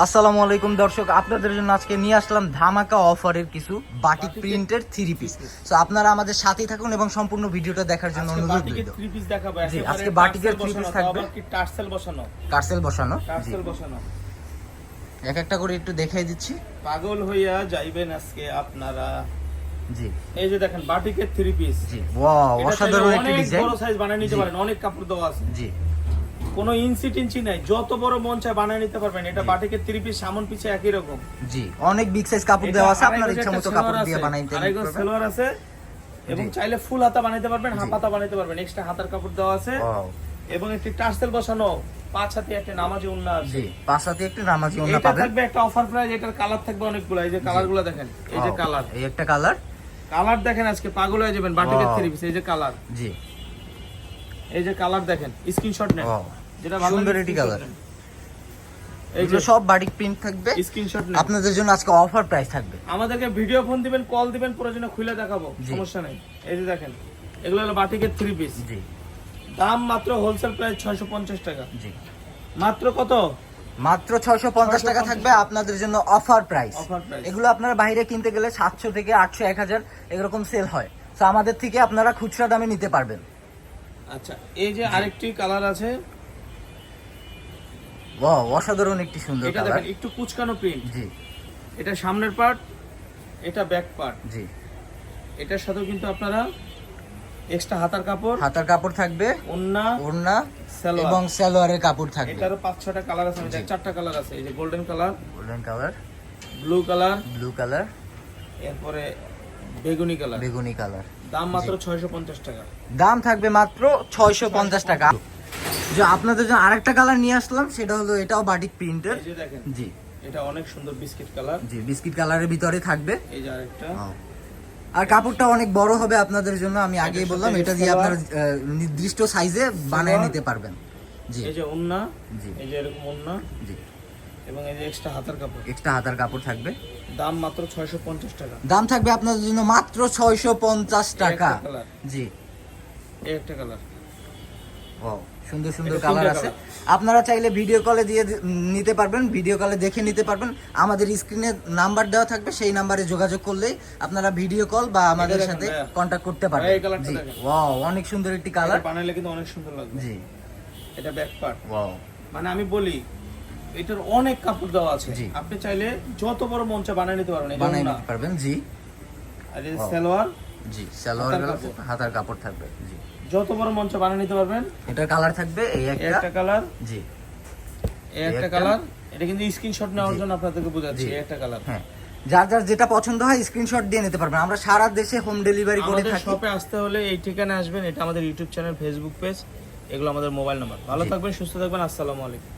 আসসালামু আলাইকুম দর্শক আপনাদের জন্য আজকে নিয়ে আসলাম ধামাকা অফারের কিছু বাটিক প্রিন্টের থ্রি পিস তো আপনারা আমাদের সাথেই থাকুন এবং সম্পূর্ণ ভিডিওটা দেখার জন্য অনুরোধ বাটিকের রইল। থ্রি পিস দেখাবো জি, আজকে বাটিকের টার্সেল piece বসানো, থাকবে। টার্সেল বসানো? কার্সেল বসানো? টার্সেল বসানো। এক একটা করে একটু দেখাই দিচ্ছি। পাগল হইয়া যাইবেন আজকে আপনারা। জি। এই যে দেখেন বাটিকের থ্রি পিস জি ওয়াও অসাধারণ একটি ডিজাইন বড় সাইজ বানিয়ে নিতে পারেন অনেক কাপড় দেওয়া আছে। জি। কোনো ইঞ্চি টিঞ্চি নাই যত বড় মন চায় বানিয়ে নিতে পারবেন। এটা বাটিকের থ্রি পিস সামন পিছে একই রকম। জি অনেক বিগ সাইজ কাপড় দেওয়া আছে আপনার ইচ্ছা মতো কাপড় দিয়ে বানাইতে আড়াই গজ সালোয়ার আছে এবং চাইলে ফুল হাতা বানাইতে পারবেন হাফ হাতা বানাইতে পারবেন এক্সট্রা হাতার কাপড় দেওয়া আছে। এবং একটি টার্সেল বসানো পাঁচ হাতে একটা নামাজি উন্না আছে। জি পাঁচ হাতে একটু নামাজি এটা পাবেন। থাকবে একটা অফার প্রাইস এটার কালার থাকবে অনেকগুলো এই যে কালারগুলো দেখেন এই যে কালার এই একটা কালার কালার দেখেন আজকে পাগল হয়ে যাবেন বাটিকের. থ্রি পিস এই যে কালার জি। এই যে কালার দেখেন স্ক্রিনশট নেন। যেটা ভালো সুন্দর লাগে একটি screenshot colour। নেন। এই যে এগুলো সব বাটিক প্রিন্ট থাকবে। স্ক্রিনশট নেন। আপনাদের জন্য আজকে অফার প্রাইস থাকবে। আমাদেরকে ভিডিও ফোন দিবেন কল দিবেন প্রয়োজনে খুলে দেখাবো সমস্যা নেই। এই যে দেখেন এগুলো হলো বাটিকের থ্রি পিস জি। দাম মাত্র হোলসেল প্রাইস ছয়শো পঞ্চাশ টাকা। জি। মাত্র কত? মাত্র ছয়শো পঞ্চাশ টাকা থাকবে আপনাদের জন্য অফার প্রাইস অফার প্রাইস এগুলো আপনারা বাইরে কিনতে গেলে সাতশো থেকে আটশো এক হাজার এরকম সেল হয়। তো আমাদের থেকে আপনারা খুচরা দামে নিতে পারবেন। আচ্ছা এই যে আরেকটি কালার আছে। ওয়াও অসাধারণ একটি সুন্দর এটা দেখেন একটু কুচকানো প্রিন্ট জি। এটা সামনের পার্ট এটা ব্যাক পার্ট জি। এটার সাথেও কিন্তু আপনারা এক্সট্রা হাতার কাপড় হাতার কাপড় থাকবে ওন্না সালোয়ার। এবং সালোয়ারের কাপড় থাকবে। এটারও পাঁচ ছটা কালার আছে চারটা কালার আছে এই যে golden colour golden colour blue colour blue colour এরপরে বেগুনি কালার। বেগুনি কালার। দাম মাত্র ছয়শো পঞ্চাশ টাকা। দাম থাকবে মাত্র ছয়শো পঞ্চাশ টাকা। যে আপনাদের জন্য আরেকটা কালার নিয়ে আসলাম সেটা হলো এটাও বাটিক প্রিন্টের। এই যে দেখেন জি। এটা অনেক সুন্দর বিস্কিট কালার। জি বিস্কিট কালারের ভিতরে থাকবে। এই যে আরেকটা। আর কাপড়টা অনেক বড় হবে আপনাদের জন্য আমি আগেই বললাম এটা দিয়ে। আপনার নির্দিষ্ট সাইজে বানিয়ে নিতে পারবেন। জি। এই যে ওন্না জি। এই যে এরকম ওন্না জি। এবং এই যে এক্সট্রা হাতার কাপড়। এক্সট্রা হাতার কাপড় থাকবে। দাম মাত্র ছয়শো পঞ্চাশ টাকা। দাম থাকবে আপনাদের জন্য মাত্র ছয়শো পঞ্চাশ টাকা। জি। একটা কালার ও সুন্দর সুন্দর কালার আছে। আপনারা চাইলে ভিডিও কলে দিয়ে নিতে পারবেন ভিডিও কলে দেখে নিতে পারবেন। আমাদের স্ক্রিনে নাম্বার দেওয়া থাকবে সেই নাম্বারে যোগাযোগ করলেই আপনারা ভিডিও কল বা আমাদের সাথে কন্ট্যাক্ট করতে পারবেন। জি। ওয়াও অনেক সুন্দর একটি কালার কালার কিন্তু অনেক সুন্দর লাগবে। জি। এটা ব্যাক পার্ট ওয়াও মানে আমি বলি এটার অনেক কাপড় দেওয়া আছে। আপনি চাইলে যত বড় মঞ্চে বানিয়ে নিতে পারবেন এই যে বানাই ওড়না, নিতে পারবেন জি। আর এই সালোয়ার জি সালোয়ার হাতার কাপড়। থাকবে জি। যত বড় মঞ্চে বানিয়ে নিতে পারবেন এটার কালার থাকবে এই একটা। একটা কালার জি। এই একটা। কালার এটা কিন্তু স্ক্রিনশট নেওয়ার জন্য আপনাদেরকে বোঝাচ্ছি এই একটা কালার। হ্যাঁ। যার যার যেটা পছন্দ হয় স্ক্রিনশট দিয়ে নিতে পারবেন। আমরা সারা দেশে হোম ডেলিভারি করে থাকি। শপে আসতে হলে এই ঠিকানায় আসবেন এটা আমাদের ইউটিউব চ্যানেল ফেসবুক পেজ এগুলো আমাদের মোবাইল নাম্বার ভালো থাকবেন সুস্থ থাকবেন আসসালামু আলাইকুম।